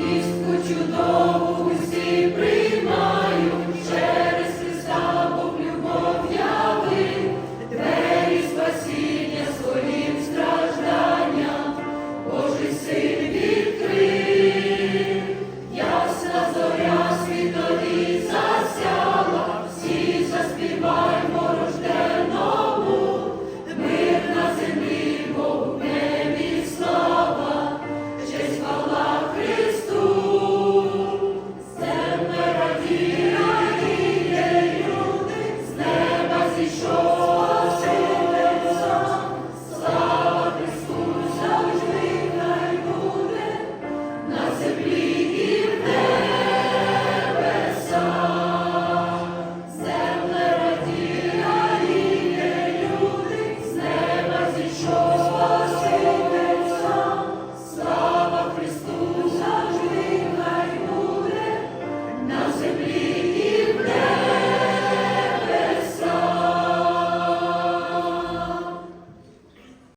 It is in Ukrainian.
Вістку чудову.